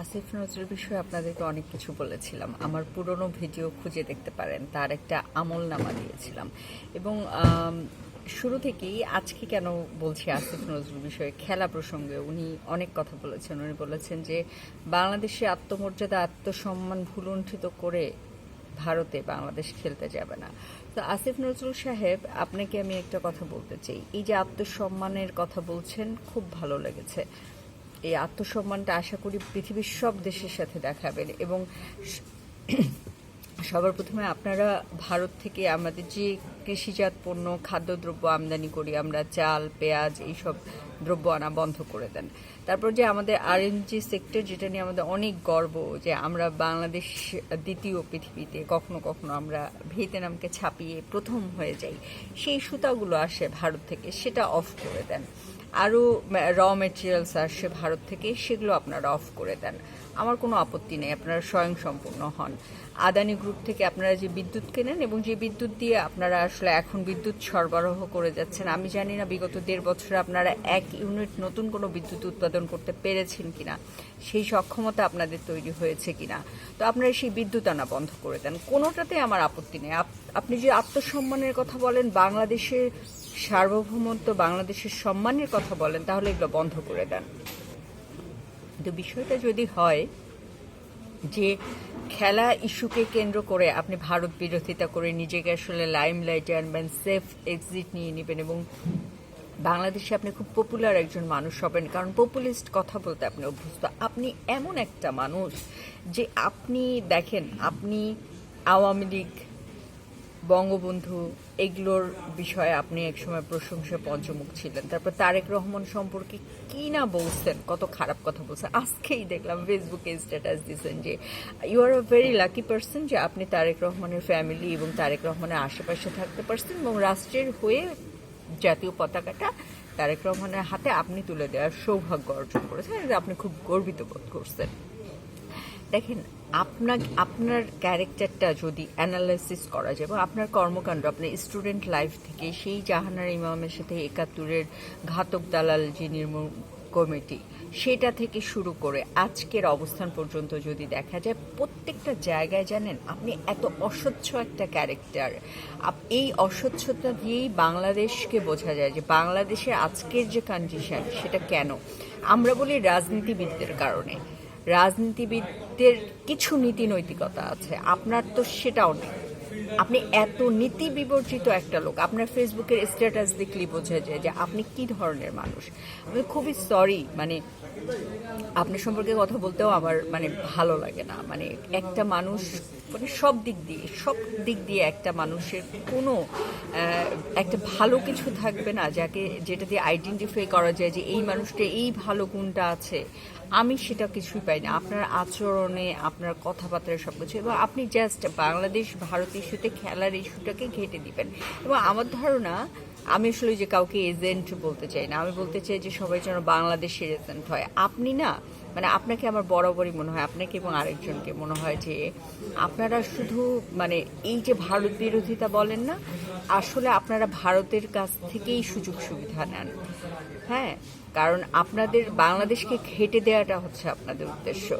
আসিফ নজরুল বিষয়ে আপনাদেরকে অনেক কিছু বলেছিলাম। আমার পুরনো ভিডিও খুঁজে দেখতে পারেন, তার একটা আমল নামা দিয়েছিলাম। এবং শুরু থেকেই আজকে কেন বলছি আসিফ নজরুল বিষয়ে, খেলা প্রসঙ্গে উনি অনেক কথা বলেছেন। উনি বলেছেন যে, বাংলাদেশে আত্মমর্যাদা, আত্মসম্মান ভুলুণ্ঠিত করে ভারতে বাংলাদেশ খেলতে যাবে না। তো আসিফ নজরুল সাহেব, আপনাকে আমি একটা কথা বলতে চাই। এই যে আত্মসম্মানের কথা বলছেন, খুব ভালো লেগেছে। এই আত্মসম্মানটা আশা করি পৃথিবীর সব দেশের সাথে দেখাবেন এবং সবার প্রথমে আপনারা ভারত থেকে আমাদের যে কৃষিজাত পণ্য, খাদ্যদ্রব্য আমদানি করি আমরা, চাল, পেঁয়াজ, এইসব দ্রব্য আনা বন্ধ করে দেন। তারপর যে আমাদের আরএনজি সেক্টর যেটা নিয়ে আমাদের অনেক গর্ব, যে আমরা বাংলাদেশ দ্বিতীয় পৃথিবীতে কখনো কখনো আমরা ভিয়েতনামকে ছাপিয়ে প্রথম হয়ে যাই, সেই সুতাগুলো আসে ভারত থেকে, সেটা অফ করে দেন। আরও র মেটেরিয়ালস আসে ভারত থেকে, সেগুলো আপনারা অফ করে দেন। আমার কোনো আপত্তি নেই, আপনারা স্বয়ং সম্পূর্ণ হন। আদানি গ্রুপ থেকে আপনারা যে বিদ্যুৎ কেনেন এবং যে বিদ্যুৎ দিয়ে আপনারা আসলে এখন বিদ্যুৎ সরবরাহ করে যাচ্ছেন। আমি জানি না বিগত দেড় বছরে আপনারা এক ইউনিট নতুন কোনো বিদ্যুৎ উৎপাদন করতে পেরেছেন কিনা, সেই সক্ষমতা আপনাদের তৈরি হয়েছে কিনা। তো আপনারা সেই বিদ্যুৎ আনা বন্ধ করে দেন। কোনোটাতে আমার আপত্তি নেই। আপ- আপনি যে আত্মসম্মানের কথা বলেন, বাংলাদেশের সার্বভৌমত্ব, বাংলাদেশের সম্মানের কথা বলেন, তাহলে এগুলো বন্ধ করে দেন। কিন্তু বিষয়টা যদি হয় যে খেলা ইস্যুকে কেন্দ্র করে আপনি ভারত বিরোধিতা করে নিজেকে আসলে লাইম লাইটে আনবেন সেফ এক্সিট নিয়ে নেবেন এবং বাংলাদেশে আপনি খুব পপুলার একজন মানুষ হবেন। কারণ পপুলিস্ট কথা বলতে আপনি অভ্যস্ত। আপনি এমন একটা মানুষ যে আপনি দেখেন, আপনি আওয়ামী লীগ বঙ্গবন্ধু, এগুলোর বিষয়ে আপনি একসময় প্রশংসা পঞ্চমুখ ছিলেন। তারপর তারেক রহমান সম্পর্কে কি না বলছেন? কত খারাপ কথা বলছেন আজকেই দেখলাম ফেসবুকে স্ট্যাটাস দিয়েছেন যে you are a very lucky person যে আপনি তারেক রহমানের ফ্যামিলি এবং তারেক রহমানের আশেপাশে থাকতে পারছেন এবং রাষ্ট্রের হয়ে জাতীয় পতাকাটা তারেক রহমানের হাতে আপনি তুলে দেওয়ার সৌভাগ্য অর্জন করেছেন। আপনি খুব গর্বিত বোধ করছেন। দেখেন আপনার আপনার ক্যারেক্টারটা যদি অ্যানালাইসিস করা যায় এবং আপনার কর্মকাণ্ড আপনার স্টুডেন্ট লাইফ থেকে সেই জাহানার ইমামের সাথে একাত্তরের ঘাতক দালাল যে নির্মূল কমিটি, সেটা থেকে শুরু করে আজকের অবস্থান পর্যন্ত যদি দেখা যায়, প্রত্যেকটা জায়গায় জানেন, আপনি এত অস্বচ্ছ একটা ক্যারেক্টার। এই অস্বচ্ছতা দিয়েই বাংলাদেশকে বোঝা যায় যে বাংলাদেশের আজকের যে কন্ডিশন সেটা কেন? আমরা বলি রাজনীতিবিদদের কারণে। রাজনীতিবিদদের কিছু নীতি নৈতিকতা আছে। আপনার তো সেটাও নেই। আপনি এত নীতি বিবর্জিত একটা লোক, আপনার ফেসবুকের স্ট্যাটাস দেখলেই বোঝা যায় যে আপনি কি ধরনের মানুষ। আমি খুবই সরি মানে আপনার সম্পর্কে কথা বলতেও আমার মানে ভালো লাগে না। মানে একটা মানুষ মানে সব দিক দিয়ে, সব দিক দিয়ে একটা মানুষের কোনো একটা ভালো কিছু থাকবে না, যাকে, যেটা দিয়ে আইডেন্টিফাই করা যায় যে এই মানুষটা এই ভালো গুণটা আছে। আমি সেটা কিছুই পাই না। আপনার আচরণে, আপনার কথাবার্তায় সব কিছু এবং আপনি জাস্ট বাংলাদেশ, ভারত ইস্যুতে খেলার ইস্যুটাকে ঘেটে দিবেন। এবং আমার ধারণা, আমি আসলে যে কাউকে এজেন্ট বলতে চাই না। আমি বলতে চাই যে সবাই যেন বাংলাদেশের এজেন্ট হয়। আপনি না মানে আপনাকে আমার বরাবরই মনে হয়, আপনাকে এবং আরেকজনকে মনে হয় যে আপনারা শুধু মানে এই যে ভারত বিরোধিতা বলেন না, আসলে আপনারা ভারতের কাছ থেকেই সুযোগ সুবিধা নেন। হ্যাঁ? কারণ আপনাদের, বাংলাদেশকে ঘেটে দেওয়াটা হচ্ছে আপনাদের উদ্দেশ্য।